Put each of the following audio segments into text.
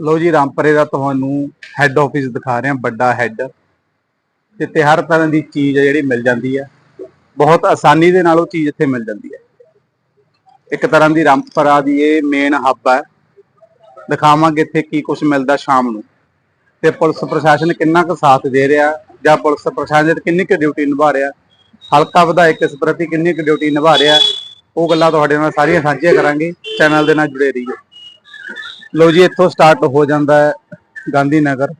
ਲੋ ਜੀ, ਰਾਮਪਰੇ ਦਾ ਤੁਹਾਨੂੰ head office ਦਿਖਾ ਰਹੇ ਹਾਂ ਵੱਡਾ ਹੈੱਡ ਜਿੱਥੇ ਹਰ ਤਰ੍ਹਾਂ ਦੀ ਚੀਜ਼ ਹੈ ਜਿਹੜੀ ਮਿਲ ਜਾਂਦੀ ਹੈ ਬਹੁਤ ਆਸਾਨੀ ਦੇ ਨਾਲ ਉਹ ਚੀਜ਼ ਇੱਥੇ ਮਿਲ ਜਾਂਦੀ ਹੈ ਇੱਕ ਤਰ੍ਹਾਂ ਦੀ ਰਾਮਪਰਾ ਦੀ ਇਹ ਮੇਨ ਹੱਬ ਹੈ ਦਿਖਾਵਾਂਗੇ ਇੱਥੇ ਕੀ ਕੁਝ ਮਿਲਦਾ ਸ਼ਾਮ ਨੂੰ। ਤੇ ਪੁਲਿਸ ਪ੍ਰਸ਼ਾਸਨ ਕਿੰਨਾ ਕੁ ਸਾਥ ਦੇ ਰਿਹਾ, ਜਾਂ ਪੁਲਿਸ ਪ੍ਰਸ਼ਾਸਨ ਕਿੰਨੀ ਕੁ ਡਿਊਟੀ ਨਿਭਾ ਰਿਹਾ। ਹਲਕਾ ਵਿਧਾਇਕ ਇਸ ਪ੍ਰਤੀ ਕਿੰਨੀ ਕੁ ਡਿਊਟੀ ਨਿਭਾ ਰਿਹਾ। ਉਹ ਗੱਲਾਂ ਤੁਹਾਡੇ ਨਾਲ ਸਾਰੀਆਂ ਸਾਂਝੀਆਂ ਕਰਾਂਗੇ। ਚੈਨਲ ਦੇ ਨਾਲ ਜੁੜੇ ਰਹੀਓ ਲੋ ਜੀ, ਇੱਥੋਂ ਸਟਾਰਟ ਹੋ ਜਾਂਦਾ ਹੈ ਗਾਂਧੀ ਨਗਰ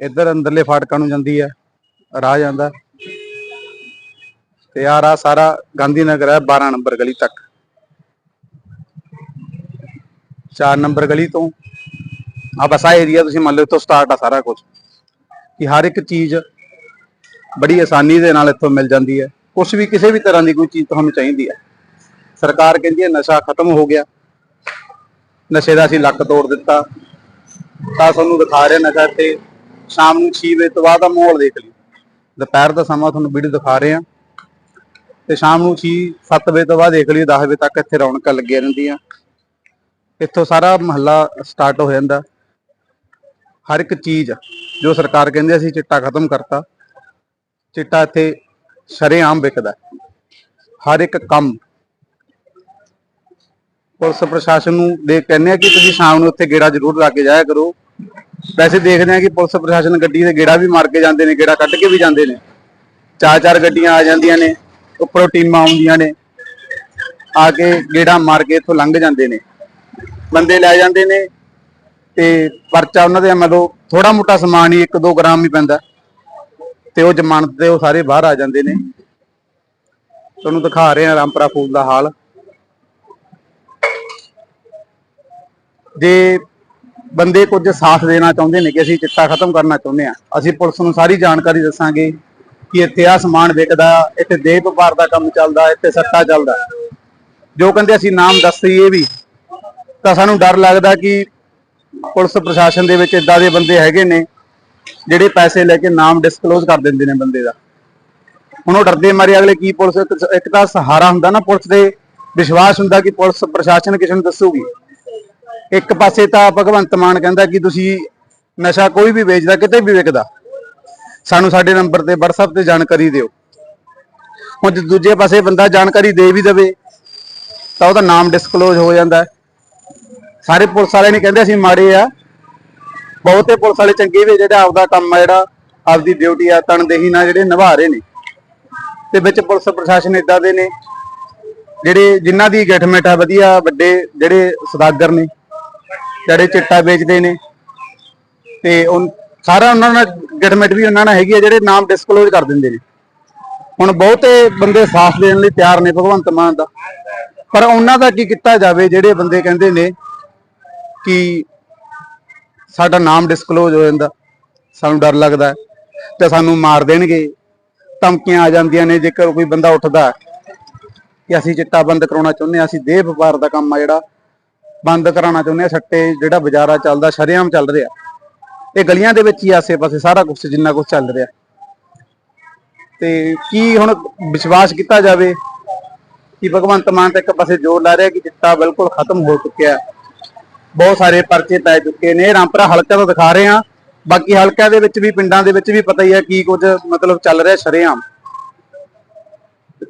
ਇੱਧਰ ਅੰਦਰਲੇ ਫਾਟਕਾਂ ਨੂੰ ਜਾਂਦੀ ਹੈ, ਰਾਹ ਜਾਂਦਾ ਤੇ ਆ ਰਾਹ ਸਾਰਾ ਗਾਂਧੀ ਨਗਰ ਹੈ 12 ਨੰਬਰ ਗਲੀ ਤੱਕ। 4 ਨੰਬਰ ਗਲੀ ਤੋਂ ਆ ਬਸ ਆ ਏਰੀਆ ਤੁਸੀਂ ਮੰਨ ਲਓ ਇੱਥੋਂ ਸਟਾਰਟ ਆ ਸਾਰਾ ਕੁਝ ਕਿ ਹਰ ਇੱਕ ਚੀਜ਼ ਬੜੀ ਆਸਾਨੀ ਦੇ ਨਾਲ ਇੱਥੋਂ ਮਿਲ ਜਾਂਦੀ ਹੈ। ਕੁਝ ਵੀ ਕਿਸੇ ਵੀ ਤਰ੍ਹਾਂ ਦੀ ਕੋਈ ਚੀਜ਼ ਤੁਹਾਨੂੰ ਚਾਹੀਦੀ ਹੈ। ਸਰਕਾਰ ਕਹਿੰਦੀ ਹੈ ਨਸ਼ਾ ਖਤਮ ਹੋ ਗਿਆ। ਨਸ਼ੇ ਦਾ ਅਸੀਂ ਲੱਕ ਤੋੜ ਦਿੱਤਾ। ਤਾਂ ਤੁਹਾਨੂੰ ਦਿਖਾ ਰਹੇ ਨਸ਼ਾ ਤੇ ਸ਼ਾਮ ਨੂੰ 6 ਵਜੇ ਤੋਂ ਬਾਅਦ ਦਾ ਮਾਹੌਲ ਦੇਖ ਲਈ ਦੁਪਹਿਰ ਦਾ ਸਮਾਂ ਤੁਹਾਨੂੰ ਵੀਡੀਓ ਦਿਖਾ ਰਹੇ। ਹਾਂ ਤੇ ਸ਼ਾਮ ਨੂੰ 6 7 ਵਜੇ ਤੋਂ ਬਾਅਦ ਦੇਖ ਲਈ 10 ਵਜੇ ਤੱਕ ਇੱਥੇ ਰੌਣਕਾਂ ਲੱਗੀਆਂ ਰਹਿੰਦੀਆਂ। ਇੱਥੋਂ ਸਾਰਾ ਮਹੱਲਾ ਸਟਾਰਟ ਹੋ ਜਾਂਦਾ। ਹਰ ਇੱਕ ਚੀਜ਼ ਜੋ ਸਰਕਾਰ ਕਹਿੰਦੀ ਅਸੀਂ ਚਿੱਟਾ ਖਤਮ ਕਰਤਾ। ਚਿੱਟਾ ਇੱਥੇ ਸ਼ਰੇਆਮ ਵਿਕਦਾ। ਹਰ ਇੱਕ ਕੰਮ ਪੁਲਿਸ ਪ੍ਰਸ਼ਾਸਨ ਨੂੰ ਦੇ ਕਹਿੰਦੇ ਆ ਕਿ ਤੁਸੀਂ ਸ਼ਾਮ ਨੂੰ ਉੱਥੇ ਗੇੜਾ ਜ਼ਰੂਰ ਲਾ ਕੇ ਜਾਇਆ ਕਰੋ। ਵੈਸੇ ਦੇਖਦੇ ਆ ਕਿ ਪੁਲਿਸ ਪ੍ਰਸ਼ਾਸਨ ਗੱਡੀ ਦੇ ਗੇੜਾ ਵੀ ਮਾਰ ਕੇ ਜਾਂਦੇ ਨੇ, ਗੇੜਾ ਕੱਢ ਕੇ ਵੀ ਜਾਂਦੇ ਨੇ। ਚਾਰ ਚਾਰ ਗੱਡੀਆਂ ਆ ਜਾਂਦੀਆਂ ਨੇ, ਉੱਪਰੋਂ ਟੀਮਾਂ ਆਉਂਦੀਆਂ ਨੇ। ਆ ਕੇ ਗੇੜਾ ਮਾਰ ਕੇ ਇੱਥੋਂ ਲੰਘ ਜਾਂਦੇ ਨੇ। ਬੰਦੇ ਲੈ ਜਾਂਦੇ ਨੇ ਤੇ ਪਰਚਾ ਉਹਨਾਂ ਦੇ ਮਤਲਬ ਥੋੜਾ ਮੋਟਾ ਸਮਾਨ ਹੀ 1-2 ਗ੍ਰਾਮ ਹੀ ਪੈਂਦਾ। ਤੇ ਉਹ ਜ਼ਮਾਨਤ ਤੇ ਉਹ ਸਾਰੇ ਬਾਹਰ ਆ ਜਾਂਦੇ ਨੇ। ਤੁਹਾਨੂੰ ਦਿਖਾ ਰਹੇ ਆ ਰਾਮਪੁਰਾ ਫੂਲ ਦਾ ਹਾਲ। ਜੇ ਬੰਦੇ ਕੁਝ ਸਾਥ ਦੇਣਾ ਚਾਹੁੰਦੇ ਨੇ ਕਿ ਅਸੀਂ ਚਿੱਟਾ ਖਤਮ ਕਰਨਾ ਚਾਹੁੰਦੇ ਆ ਅਸੀਂ ਪੁਲਿਸ ਨੂੰ ਸਾਰੀ ਜਾਣਕਾਰੀ ਦੱਸਾਂਗੇ ਕਿ ਇੱਥੇ ਆ ਸਮਾਨ ਵਿਕਦਾ, ਇੱਥੇ ਦੇਹ ਵਪਾਰ ਦਾ ਕੰਮ ਚੱਲਦਾ, ਇੱਥੇ ਸੱਟਾ ਚੱਲਦਾ। ਜੋ ਕਹਿੰਦੇ ਅਸੀਂ ਨਾਮ ਦੱਸ ਦਈਏ ਵੀ, ਤਾਂ ਸਾਨੂੰ ਡਰ ਲੱਗਦਾ ਕਿ ਪੁਲਿਸ ਪ੍ਰਸ਼ਾਸਨ ਦੇ ਵਿੱਚ ਇਦਾਂ ਦੇ ਬੰਦੇ ਹੈਗੇ ਨੇ, ਜਿਹੜੇ ਪੈਸੇ ਲੈ ਕੇ ਨਾਮ ਡਿਸਕਲੋਜ਼ ਕਰ ਦਿੰਦੇ ਨੇ ਬੰਦੇ ਦਾ। ਹੁਣ ਉਹ ਡਰਦੇ ਮਾਰੇ ਅਗਲੇ ਕੀ ਪੁਲਿਸ, ਇੱਕ- ਇੱਕ ਤਾਂ ਸਹਾਰਾ ਹੁੰਦਾ ਨਾ ਪੁਲਿਸ ਦੇ ਵਿਸ਼ਵਾਸ ਹੁੰਦਾ ਕਿ ਪੁਲਿਸ ਪ੍ਰਸ਼ਾਸਨ ਕਿਸੇ ਨੂੰ ਦੱਸੂਗੀ। ਇੱਕ ਪਾਸੇ ਤਾਂ ਭਗਵੰਤ ਮਾਨ ਕਹਿੰਦਾ ਕਿ ਤੁਸੀਂ ਨਸ਼ਾ ਕੋਈ ਵੀ ਵੇਚਦਾ, ਕਿਤੇ ਵੀ ਵਿਕਦਾ, ਸਾਨੂੰ ਸਾਡੇ ਨੰਬਰ ਤੇ WhatsApp ਤੇ ਜਾਣਕਾਰੀ ਦਿਓ। ਹੁਣ ਦੂਜੇ ਪਾਸੇ ਬੰਦਾ ਜਾਣਕਾਰੀ ਦੇ ਵੀ ਦੇਵੇ, ਤਾਂ ਉਹਦਾ ਨਾਮ ਡਿਸਕਲੋਜ਼ ਹੋ ਜਾਂਦਾ ਸਾਰੇ ਪੁਲਿਸ ਵਾਲੇ ਨਹੀਂ ਕਹਿੰਦੇ ਅਸੀਂ ਮਾੜੇ ਆ। ਬਹੁਤੇ ਪੁਲਿਸ ਵਾਲੇ ਚੰਗੇ ਵੀ ਜਿਹੜਾ ਆਪਦਾ ਕੰਮ ਆ, ਜਿਹੜਾ ਆਪਦੀ ਡਿਊਟੀ ਆ, ਤਨਦੇਹੀ ਨਾਲ ਜਿਹੜੇ ਨਿਭਾ ਰਹੇ ਨੇ। ਤੇ ਵਿੱਚ ਪੁਲਿਸ ਪ੍ਰਸ਼ਾਸਨ ਇਦਾਂ ਦੇ ਨੇ, ਜਿਹੜੇ ਜਿਨ੍ਹਾਂ ਦੀ ਗਠਮੈਟ ਆ, ਵਧੀਆ ਵੱਡੇ ਜਿਹੜੇ ਸਦਾਗਰ ਨੇ। ਜਿਹੜੇ ਚਿੱਟਾ ਵੇਚਦੇ ਨੇ। ਤੇ ਉਹ ਸਾਰਾ ਉਹਨਾਂ ਨਾਲ ਗਠਮੈਟ ਵੀ ਉਹਨਾਂ ਨਾਲ ਹੈਗੀ ਆ, ਜਿਹੜੇ ਨਾਮ ਡਿਸਕਲੋਜ਼ ਕਰ ਦਿੰਦੇ ਨੇ। ਹੁਣ ਬਹੁਤੇ ਬੰਦੇ ਸਾਥ ਦੇਣ ਲਈ ਤਿਆਰ ਨੇ ਭਗਵੰਤ ਮਾਨ ਦਾ। ਪਰ ਉਹਨਾਂ ਦਾ ਕੀ ਕੀਤਾ ਜਾਵੇ, ਜਿਹੜੇ ਬੰਦੇ ਕਹਿੰਦੇ ਨੇ ਕਿ ਸਾਡਾ ਨਾਮ ਡਿਸਕਲੋਜ਼ ਹੋ ਜਾਂਦਾ, ਸਾਨੂੰ ਡਰ ਲੱਗਦਾ ਹੈ ਤੇ ਸਾਨੂੰ ਮਾਰ ਦੇਣਗੇ। ਧਮਕੀਆਂ ਆ ਜਾਂਦੀਆਂ ਨੇ, ਜੇਕਰ ਕੋਈ ਬੰਦਾ ਉੱਠਦਾ ਕਿ ਅਸੀਂ ਚਿੱਟਾ ਬੰਦ ਕਰਾਉਣਾ ਚਾਹੁੰਦੇ ਹਾਂ, ਅਸੀਂ ਦੇਹ ਵਪਾਰ ਦਾ ਕੰਮ ਆ ਜਿਹੜਾ ਬੰਦ ਕਰਾਉਣਾ ਚਾਹੁੰਦੇ ਆ, ਸੱਟੇ ਜਿਹੜਾ ਬਾਜ਼ਾਰਾ ਚੱਲਦਾ, ਸ਼ਰੇਆਮ ਚੱਲ ਰਿਹਾ। ਇਹ ਗਲੀਆਂ ਦੇ ਵਿੱਚ ਹੀ ਆਸੇ-ਪਾਸੇ ਸਾਰਾ ਕੁਝ ਜਿੰਨਾ ਕੁਝ ਚੱਲ ਰਿਹਾ। ਤੇ ਕੀ ਹੁਣ ਵਿਸ਼ਵਾਸ ਕੀਤਾ ਜਾਵੇ ਕਿ ਭਗਵੰਤ ਮਾਨ ਤਾਂ ਇੱਕ ਪਾਸੇ ਜ਼ੋਰ ਲਾ ਰਿਹਾ ਕਿ ਚਿੱਟਾ ਬਿਲਕੁਲ ਖਤਮ ਹੋ ਚੁੱਕਿਆ ਬਹੁਤ ਸਾਰੇ ਪਰਚੇ ਪੈ ਚੁੱਕੇ ਨੇ। ਰਾਮਪੁਰਾ ਹਲਕਾ ਤੋਂ ਦਿਖਾ ਰਹੇ ਹਾਂ। ਬਾਕੀ ਹਲਕਿਆਂ ਦੇ ਵਿੱਚ ਵੀ, ਪਿੰਡਾਂ ਦੇ ਵਿੱਚ ਵੀ ਪਤਾ ਹੀ ਹੈ ਕੀ ਕੁਝ ਮਤਲਬ ਚੱਲ ਰਿਹਾ ਸ਼ਰੇਆਮ।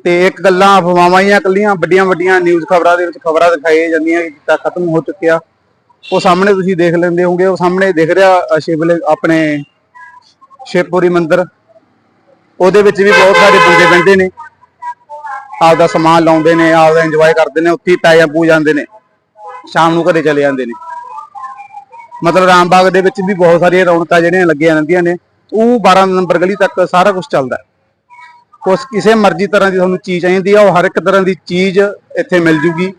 ਤੇ ਇੱਕ ਗੱਲਾਂ ਅਫਵਾਹਾਂ ਹੀ ਆ ਕੱਲੀਆਂ ਵੱਡੀਆਂ ਵੱਡੀਆਂ ਨਿਊਜ਼ ਖਬਰਾਂ ਦੇ ਵਿੱਚ ਖਬਰਾਂ ਦਿਖਾਈ ਜਾਂਦੀਆਂ ਕਿ ਚਿੱਟਾ ਖਤਮ ਹੋ ਚੁੱਕਿਆ। ਉਹ ਸਾਹਮਣੇ ਤੁਸੀਂ ਦੇਖ ਲੈਂਦੇ ਹੋਗੇ ਉਹ ਸਾਹਮਣੇ ਦਿਖ ਰਿਹਾ ਸ਼ਿਵਲੇ ਆਪਣੇ ਸ਼ਿਵਪੁਰੀ ਮੰਦਿਰ। ਉਹਦੇ ਵਿੱਚ ਵੀ ਬਹੁਤ ਸਾਰੇ ਬੰਦੇ ਬੈਠੇ ਨੇ। ਆਪਦਾ ਸਮਾਨ ਲਾਉਂਦੇ ਨੇ, ਆਪਦਾ ਇੰਜੋਏ ਕਰਦੇ ਨੇ, ਉੱਥੇ ਹੀ ਪੂ ਜਾਂਦੇ ਨੇ। ਸ਼ਾਮ ਨੂੰ ਘਰੇ ਚਲੇ ਜਾਂਦੇ ਨੇ। ਮਤਲਬ ਰਾਮਬਾਗ ਦੇ ਵਿੱਚ ਵੀ ਬਹੁਤ ਸਾਰੀਆਂ ਰੌਣਕਾਂ ਜਿਹੜੀਆਂ ਲੱਗੀਆਂ ਰਹਿੰਦੀਆਂ ਨੇ। ਉਹ 12 ਨੰਬਰ ਗਲੀ ਤੱਕ ਸਾਰਾ ਕੁਝ ਚੱਲਦਾ। ਕੁਛ ਕਿਸੇ ਮਰਜ਼ੀ ਤਰ੍ਹਾਂ ਦੀ ਤੁਹਾਨੂੰ ਚੀਜ਼ ਚਾਹੀਦੀ ਆ, ਉਹ ਹਰ ਇੱਕ ਤਰ੍ਹਾਂ ਦੀ ਚੀਜ਼ ਇੱਥੇ ਮਿਲ ਜੂਗੀ।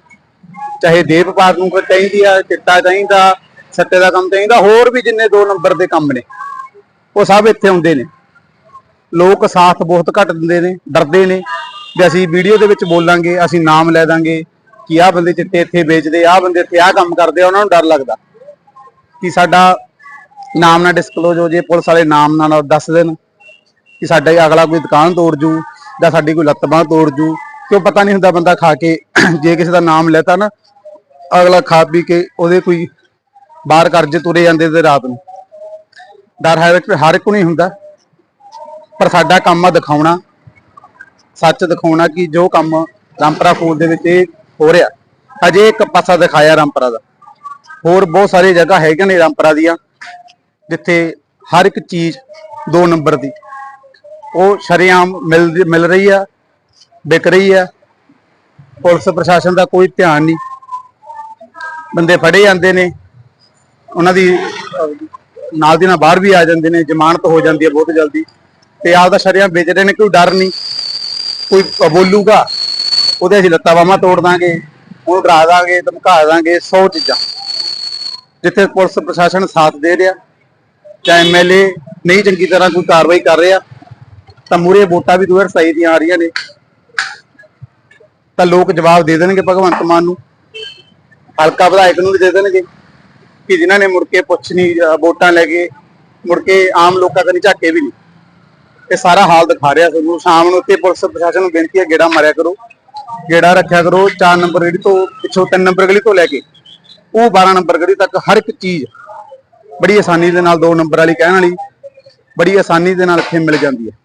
ਚਾਹੇ ਦੇਵ ਵਪਾਰ ਨੂੰ ਕੋਈ ਚਾਹੀਦੀ ਆ, ਚਿੱਟਾ ਚਾਹੀਦਾ, ਸੱਟੇ ਦਾ ਕੰਮ ਚਾਹੀਦਾ, ਹੋਰ ਵੀ ਜਿੰਨੇ ਦੋ ਨੰਬਰ ਦੇ ਕੰਮ ਨੇ, ਉਹ ਸਭ ਇੱਥੇ ਆਉਂਦੇ ਨੇ। ਲੋਕ ਸਾਥ ਬਹੁਤ ਘੱਟ ਦਿੰਦੇ ਨੇ, ਡਰਦੇ ਨੇ ਵੀ ਅਸੀਂ ਵੀਡੀਓ ਦੇ ਵਿੱਚ ਬੋਲਾਂਗੇ, ਅਸੀਂ ਨਾਮ ਲੈ ਦਾਂਗੇ ਕਿ ਆਹ ਬੰਦੇ ਚਿੱਟੇ ਇੱਥੇ ਵੇਚਦੇ, ਆਹ ਬੰਦੇ ਇੱਥੇ ਆਹ ਕੰਮ ਕਰਦੇ ਆ, ਉਹਨਾਂ ਨੂੰ ਡਰ ਲੱਗਦਾ। ਕਿ ਸਾਡਾ ਨਾਮ ਨਾ ਡਿਸਕਲੋਜ਼ ਹੋ ਜੇ, ਪੁਲਿਸ ਵਾਲੇ ਨਾਮ ਨਾਲ ਨਾ ਦੱਸ ਦੇਣ। ਕਿ ਸਾਡਾ ਅਗਲਾ ਕੋਈ ਦੁਕਾਨ ਤੋੜ ਜੂ ਜਾਂ ਸਾਡੀ ਕੋਈ ਲੱਤ ਬਾਂਹ ਤੋੜ ਜੂ, ਕਿਉਂ ਪਤਾ ਨਹੀਂ ਹੁੰਦਾ ਬੰਦਾ ਖਾ ਕੇ ਜੇ ਕਿਸੇ ਦਾ ਨਾਮ ਲੈਤਾ ਨਾ, ਅਗਲਾ ਖਾ ਪੀ ਕੇ ਉਹਦੇ ਕੋਈ ਬਾਹਰ ਕਰਜ਼ੇ ਤੁਰੇ ਜਾਂਦੇ ਤੇ ਰਾਤ ਨੂੰ। ਡਰ ਹੈ ਹਰ ਇੱਕ ਨੂੰ ਹੀ ਹੁੰਦਾ। ਪਰ ਸਾਡਾ ਕੰਮ ਆ ਦਿਖਾਉਣਾ, ਸੱਚ ਦਿਖਾਉਣਾ ਕਿ ਜੋ ਕੰਮ ਰਾਮਪਰਾ ਫੂਲ ਦੇ ਵਿੱਚ ਇਹ ਹੋ ਰਿਹਾ। ਅਜੇ ਇੱਕ ਪਾਸਾ ਦਿਖਾਇਆ ਰਾਮਪਰਾ ਦਾ। ਹੋਰ ਬਹੁਤ ਸਾਰੀ ਜਗ੍ਹਾ ਹੈਗੀਆਂ ਨੇ ਰਾਮਪਰਾ ਦੀਆਂ, ਜਿੱਥੇ ਹਰ ਇੱਕ ਚੀਜ਼ ਦੋ ਨੰਬਰ ਦੀ। ਉਹ ਸ਼ਰੇਆਮ ਮਿਲ ਮਿਲ ਰਹੀ ਆ, ਵਿਕ ਰਹੀ ਆ। ਪੁਲਿਸ ਪ੍ਰਸ਼ਾਸਨ ਦਾ ਕੋਈ ਧਿਆਨ ਨਹੀਂ। ਬੰਦੇ ਫੜੇ ਜਾਂਦੇ ਨੇ। ਉਹਨਾਂ ਦੀ, ਨਾਲ ਦੀ ਨਾਲ ਬਾਹਰ ਵੀ ਆ ਜਾਂਦੇ ਨੇ। ਜ਼ਮਾਨਤ ਹੋ ਜਾਂਦੀ ਹੈ ਬਹੁਤ ਜਲਦੀ। ਤੇ ਆਪਦਾ ਸ਼ਰਿਆਂ ਵੇਚ ਰਹੇ ਨੇ, ਕੋਈ ਡਰ ਨਹੀਂ। ਕੋਈ ਬੋਲੂਗਾ, ਉਹਦੇ ਅਸੀਂ ਲੱਤਾਂ ਬਾਹਾਂ ਤੋੜ ਦਾਂਗੇ। ਉਹ ਡਰਾ ਦਾਂਗੇ, ਧਮਕਾ ਦਾਂਗੇ 100 ਚੀਜ਼ਾਂ। ਜਿੱਥੇ ਪੁਲਿਸ ਪ੍ਰਸ਼ਾਸਨ ਸਾਥ ਦੇ ਰਿਹਾ ਜਾਂ ਐਮਐਲਏ ਨਹੀਂ ਚੰਗੀ ਤਰ੍ਹਾਂ ਕੋਈ ਕਾਰਵਾਈ ਕਰ ਰਿਹਾ ਤਾਂ ਮੂਰੇ ਵੋਟਾਂ ਵੀ 2027 ਦੀਆਂ ਆ ਰਹੀਆਂ ਨੇ। ਤਾਂ ਲੋਕ ਜਵਾਬ ਦੇ ਦੇਣਗੇ ਭਗਵੰਤ ਮਾਨ ਨੂੰ। ਹਲਕਾ ਵਿਧਾਇਕ ਨੂੰ ਵੀ ਦੇ ਦੇਣਗੇ ਕਿ ਜਿਨ੍ਹਾਂ ਨੇ ਮੁੜ ਕੇ ਪੁੱਛ ਨਹੀਂ ਵੋਟਾਂ ਲੈ ਕੇ, ਮੁੜ ਕੇ ਆਮ ਲੋਕਾਂ ਕਨੀ ਝਾਕੇ ਵੀ ਨਹੀਂ। ਇਹ ਸਾਰਾ ਹਾਲ ਦਿਖਾ ਰਿਹਾ ਤੁਹਾਨੂੰ ਸ਼ਾਮ ਨੂੰ ਉੱਤੇ ਪੁਲਿਸ ਪ੍ਰਸ਼ਾਸਨ ਨੂੰ ਬੇਨਤੀ ਹੈ, ਗੇੜਾ ਮਾਰਿਆ ਕਰੋ। ਗੇੜਾ ਰੱਖਿਆ ਕਰੋ 4 ਨੰਬਰ ਗਲੀ ਤੋਂ ਪਿੱਛੋਂ 3 ਨੰਬਰ ਗਲੀ ਤੋਂ ਲੈ ਕੇ। ਉਹ 12 ਨੰਬਰ ਗਲੀ ਤੱਕ ਹਰ ਇੱਕ ਚੀਜ਼ ਬੜੀ ਆਸਾਨੀ ਦੇ ਨਾਲ 2 ਨੰਬਰ ਵਾਲੀ ਕਹਿਣ ਵਾਲੀ ਬੜੀ ਆਸਾਨੀ ਦੇ ਨਾਲ ਇੱਥੇ ਮਿਲ ਜਾਂਦੀ ਹੈ।